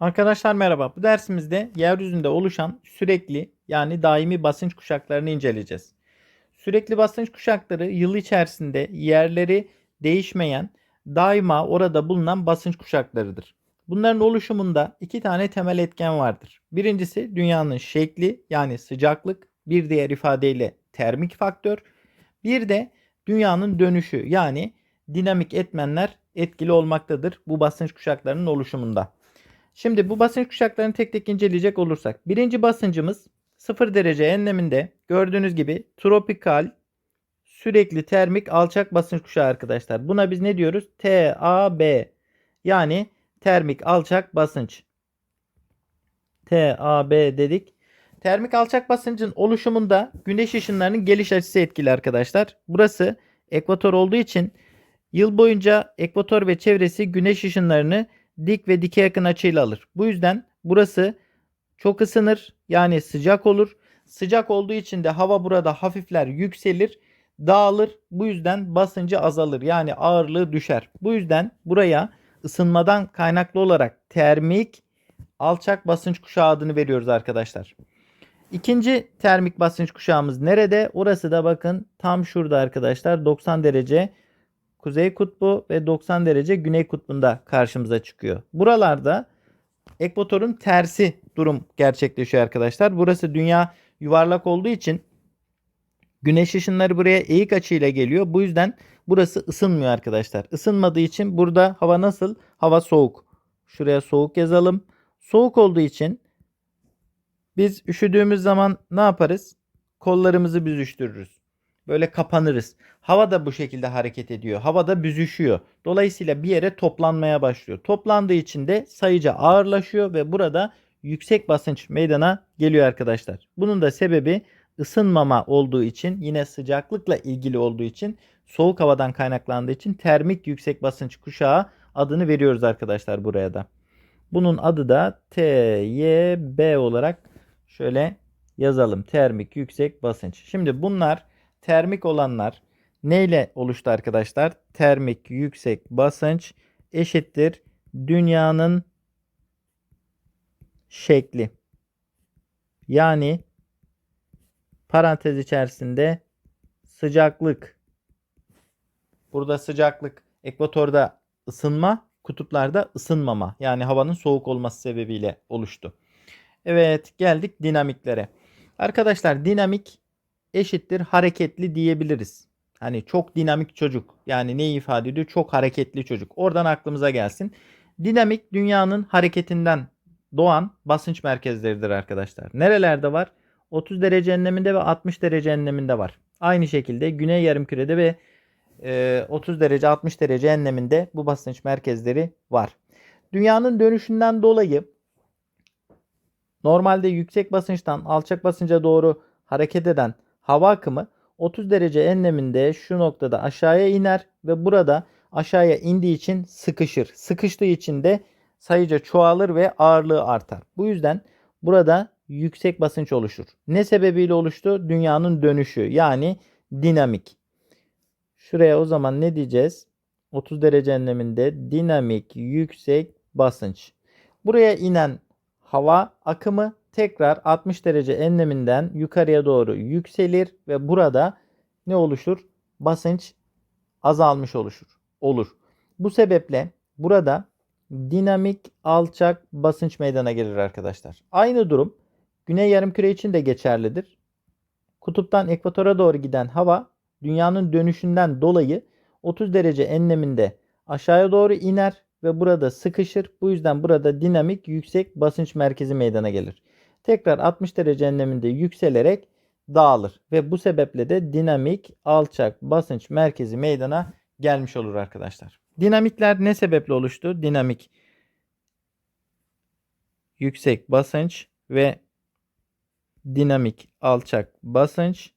Arkadaşlar merhaba. Bu dersimizde yeryüzünde oluşan sürekli yani daimi basınç kuşaklarını inceleyeceğiz. Sürekli basınç kuşakları yıl içerisinde yerleri değişmeyen, daima orada bulunan basınç kuşaklarıdır. Bunların oluşumunda iki tane temel etken vardır. Birincisi dünyanın şekli yani sıcaklık, bir diğer ifadeyle termik faktör. Bir de dünyanın dönüşü yani dinamik etmenler etkili olmaktadır bu basınç kuşaklarının oluşumunda. Şimdi bu basınç kuşaklarını tek tek inceleyecek olursak. Birinci basıncımız 0 derece enleminde gördüğünüz gibi tropikal sürekli termik alçak basınç kuşağı arkadaşlar. Buna biz ne diyoruz? TAB yani termik alçak basınç. TAB dedik. Termik alçak basıncın oluşumunda güneş ışınlarının geliş açısı etkili arkadaşlar. Burası ekvator olduğu için yıl boyunca ekvator ve çevresi güneş ışınlarını dik ve dike yakın açıyla alır. Bu yüzden burası çok ısınır yani sıcak olur. Sıcak olduğu için de hava burada hafifler yükselir dağılır. Bu yüzden basıncı azalır yani ağırlığı düşer. Bu yüzden buraya ısınmadan kaynaklı olarak termik alçak basınç kuşağı adını veriyoruz arkadaşlar. İkinci termik basınç kuşağımız nerede? Orası da bakın tam şurada arkadaşlar 90 derece kuzey kutbu ve 90 derece güney kutbunda karşımıza çıkıyor. Buralarda ekvatorun tersi durum gerçekleşiyor arkadaşlar. Burası dünya yuvarlak olduğu için güneş ışınları buraya eğik açıyla geliyor. Bu yüzden burası ısınmıyor arkadaşlar. Isınmadığı için burada hava nasıl? Hava soğuk. Şuraya soğuk yazalım. Soğuk olduğu için biz üşüdüğümüz zaman ne yaparız? Kollarımızı büzüştürürüz. Böyle kapanırız. Hava da bu şekilde hareket ediyor. Hava da büzüşüyor. Dolayısıyla bir yere toplanmaya başlıyor. Toplandığı için de sayıca ağırlaşıyor ve burada yüksek basınç meydana geliyor arkadaşlar. Bunun da sebebi ısınmama olduğu için yine sıcaklıkla ilgili olduğu için soğuk havadan kaynaklandığı için termik yüksek basınç kuşağı adını veriyoruz arkadaşlar buraya da. Bunun adı da TYB olarak şöyle yazalım. Termik yüksek basınç. Şimdi bunlar termik olanlar neyle oluştu arkadaşlar? Termik yüksek basınç eşittir dünyanın şekli. Yani parantez içerisinde sıcaklık. Burada sıcaklık ekvatorda ısınma, kutuplarda ısınmama. Yani havanın soğuk olması sebebiyle oluştu. Evet geldik dinamiklere. Arkadaşlar dinamik eşittir hareketli diyebiliriz. Hani çok dinamik çocuk. Yani ne ifade ediyor? Çok hareketli çocuk. Oradan aklımıza gelsin. Dinamik dünyanın hareketinden doğan basınç merkezleridir arkadaşlar. Nerelerde var? 30 derece enleminde ve 60 derece enleminde var. Aynı şekilde güney yarımkürede ve 30 derece 60 derece enleminde bu basınç merkezleri var. Dünyanın dönüşünden dolayı normalde yüksek basınçtan alçak basınca doğru hareket eden hava akımı 30 derece enleminde şu noktada aşağıya iner ve burada aşağıya indiği için sıkışır. Sıkıştığı için de sayıca çoğalır ve ağırlığı artar. Bu yüzden burada yüksek basınç oluşur. Ne sebebiyle oluştu? Dünyanın dönüşü yani dinamik. Şuraya o zaman ne diyeceğiz? 30 derece enleminde dinamik yüksek basınç. Buraya inen hava akımı tekrar 60 derece enleminden yukarıya doğru yükselir ve burada ne oluşur? Basınç azalmış oluşur. Olur. Bu sebeple burada dinamik alçak basınç meydana gelir arkadaşlar. Aynı durum Güney yarımküre için de geçerlidir. Kutuptan ekvatora doğru giden hava dünyanın dönüşünden dolayı 30 derece enleminde aşağıya doğru iner ve burada sıkışır. Bu yüzden burada dinamik yüksek basınç merkezi meydana gelir. Tekrar 60 derece enleminde yükselerek dağılır ve bu sebeple de dinamik alçak basınç merkezi meydana gelmiş olur arkadaşlar. Dinamikler ne sebeple oluştu? Dinamik yüksek basınç ve dinamik alçak basınç.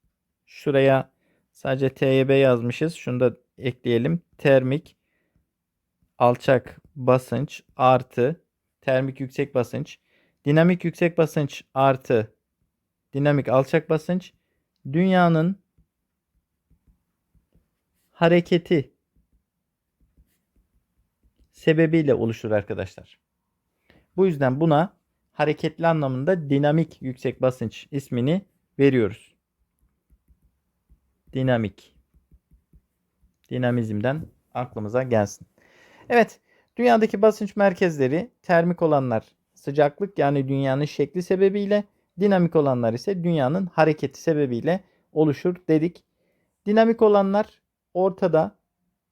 Şuraya sadece TYB yazmışız. Şunu da ekleyelim. Termik alçak basınç artı termik yüksek basınç. Dinamik yüksek basınç artı dinamik alçak basınç dünyanın hareketi sebebiyle oluşur arkadaşlar. Bu yüzden buna hareketli anlamında dinamik yüksek basınç ismini veriyoruz. Dinamik. Dinamizmden aklımıza gelsin. Evet, dünyadaki basınç merkezleri termik olanlar sıcaklık yani dünyanın şekli sebebiyle, dinamik olanlar ise dünyanın hareketi sebebiyle oluşur dedik. Dinamik olanlar ortada,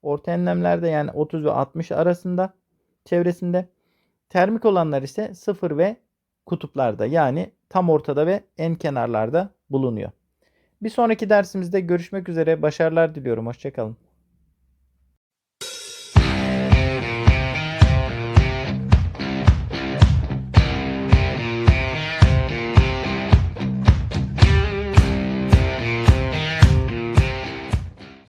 orta enlemlerde yani 30 ve 60 arasında çevresinde. Termik olanlar ise 0 ve kutuplarda yani tam ortada ve en kenarlarda bulunuyor. Bir sonraki dersimizde görüşmek üzere. Başarılar diliyorum. Hoşçakalın.